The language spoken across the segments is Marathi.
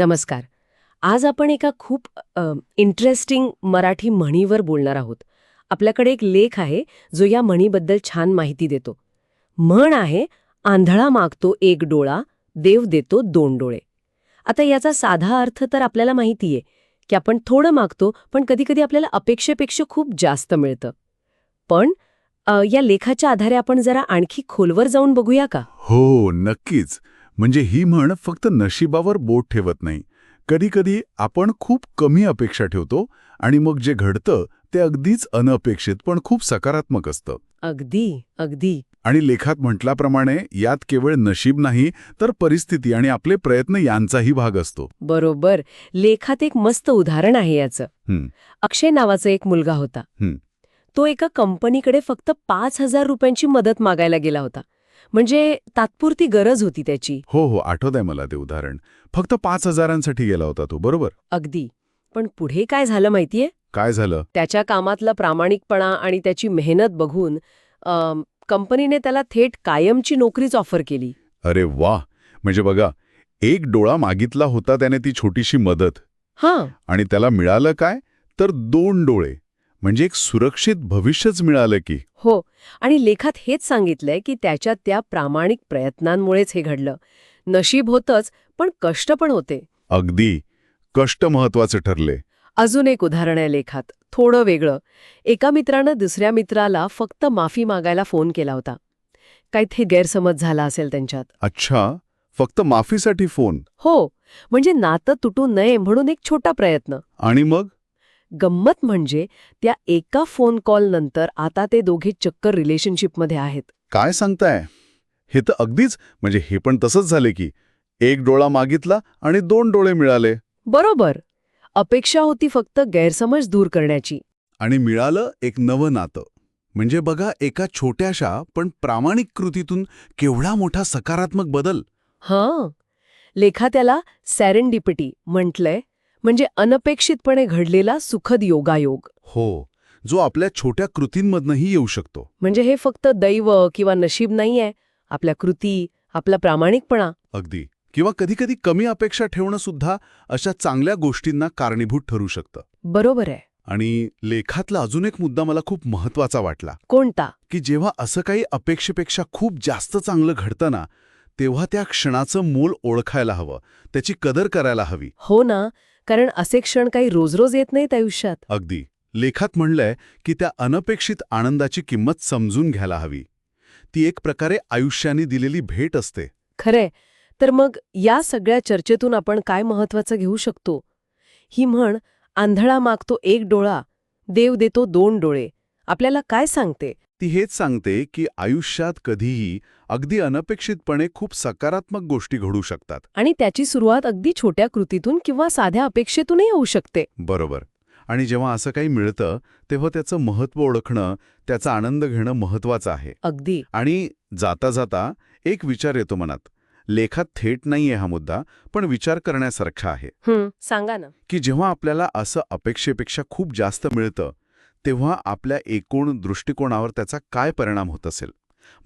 नमस्कार. आज आपण एका खूप इंटरेस्टिंग मराठी म्हणीवर बोलणार आहोत. आपल्याकडे एक लेख आहे जो या म्हणीबद्दल छान माहिती देतो. म्हण आहे आंधळा मागतो एक डोळा देव देतो दोन डोळे. आता याचा साधा अर्थ तर आपल्याला माहिती आहे की आपण थोडं मागतो पण कधीकधी आपल्याला अपेक्षेपेक्षा खूप जास्त मिळतं. पण या लेखाच्या आधारे आपण जरा आणखी खोलवर जाऊन बघूया का? हो नक्कीच. म्हणजे ही म्हण फक्त नशिबावर बोट ठेवत नाही. कधीकधी आपण खूप कमी अपेक्षा ठेवतो आणि मग जे घडतं ते अगदीच अनपेक्षित पण खूप सकारात्मक असतं. अगदी अगदी. आणि लेखात म्हटल्याप्रमाणे यात केवळ नशीब नाही तर परिस्थिती आणि आपले प्रयत्न यांचाही भाग असतो. बरोबर. लेखात एक मस्त उदाहरण आहे याचं. अक्षय नावाचा एक मुलगा होता. तो एका कंपनीकडे फक्त पाच हजार रुपयांची मदत मागायला गेला होता. म्हणजे तात्पुरती गरज होती त्याची. हो हो आठवत आहे मला ते उदाहरण. फक्त पाच हजारांसाठी गेला होता तो बरोबर? अगदी. पण पुढे काय झालं माहितीये? काय झालं? त्याच्या कामातला प्रामाणिकपणा आणि त्याची मेहनत बघून अम, कंपनीने त्याला थेट कायमची नोकरीच ऑफर केली. अरे वा म्हणजे बघा एक डोळा मागितला होता त्याने ती छोटीशी मदत. हां. आणि त्याला मिळालं काय? तर दोन डोळे. म्हणजे एक सुरक्षित भविष्यच मिळालं की. हो आणि लेखात हेच सांगितलंय की त्याच्या त्या प्रामाणिक प्रयत्नांमुळेच हे घडलं. नशीब होतंच पण कष्ट पण होते. अगदी. कष्ट महत्त्वाचे ठरले. अजून एक उदाहरण आहे लेखात. थोडं वेगळं. एका मित्रानं दुसऱ्या मित्राला फक्त माफी मागायला फोन केला होता. काहीतरी गैरसमज झाला असेल त्यांच्यात. अच्छा. फक्त माफीसाठी फोन? हो म्हणजे नातं तुटू नये म्हणून एक छोटा प्रयत्न. आणि मग? गंमत म्हणजे त्या एका फोन कॉल नंतर आता ते दोघे चक्क रिलेशनशिपमध्ये आहेत. काय सांगताय? हे तर अगदीच म्हणजे हे पण तसंच झाले की एक डोळा मागितला आणि दोन डोळे मिळाले. बरोबर. अपेक्षा होती फक्त गैरसमज दूर करण्याची. आणि मिळालं एक नवं नातं. म्हणजे बघा एका छोट्याशा पण प्रामाणिक कृतीतून केवढा मोठा सकारात्मक बदल. हां. लेखा त्याला सॅरेंडिपिटी म्हटलंय. म्हणजे अनपेक्षितपणे घडलेला सुखद योगायोग. हो जो आपल्या छोट्या कृतींमधनंही येऊ शकतो. म्हणजे हे फक्त दैव किंवा नशीब नाहीये आपल्या कृती आपला प्रामाणिकपणा. अगदी. किंवा कधीकधी कमी अपेक्षा ठेवणं सुद्धा अशा चांगल्या गोष्टींना कारणीभूत ठरू शकतं. बरोबर आहे. आणि लेखातला अजून एक मुद्दा मला खूप महत्त्वाचा वाटला. कोणता? की जेव्हा असं काही अपेक्षेपेक्षा खूप जास्त चांगलं घडतं ना तेव्हा त्या क्षणाचं मूल ओळखायला हवं त्याची कदर करायला हवी. हो ना. कारण असे क्षण काही रोज रोज येत नाहीत आयुष्यात. अगदी. लेखात म्हणलंय की त्या अनपेक्षित आनंदाची किंमत समजून घ्यायला हवी. ती एक प्रकारे आयुष्याने दिलेली भेट असते. खरंय. तर मग या सगळ्या चर्चेतून आपण काय महत्वाचं घेऊ शकतो? ही म्हण आंधळा मागतो एक डोळा देव देतो दोन डोळे. आपल्याला काय सांगते? ती हेच सांगते की आयुष्यात कधीही अगदी अनपेक्षितपणे खूप सकारात्मक गोष्टी घडू शकतात. आणि त्याची सुरुवात अगदी छोट्या कृतीतून किंवा साध्या अपेक्षेतूनही होऊ शकते. बरोबर. आणि जेव्हा असं काही मिळतं तेव्हा त्याचं महत्त्व ओळखणं त्याचा आनंद घेणं महत्त्वाचं आहे. अगदी. आणि जाता जाता एक विचार येतो मनात. लेखात थेट नाहीये हा मुद्दा पण विचार करण्यासारखा आहे. सांगा ना. की जेव्हा आपल्याला असं अपेक्षेपेक्षा खूप जास्त मिळतं तेव्हा आपल्या एकूण दृष्टिकोनावर त्याचा काय परिणाम होत असेल?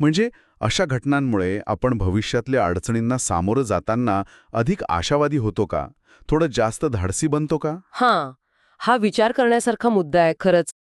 म्हणजे अशा घटनांमुळे आपण भविष्यातल्या अडचणींना सामोरं जाताना अधिक आशावादी होतो का? थोडं जास्त धाडसी बनतो का? हां. हा विचार करण्यासारखा मुद्दा आहे खरंच.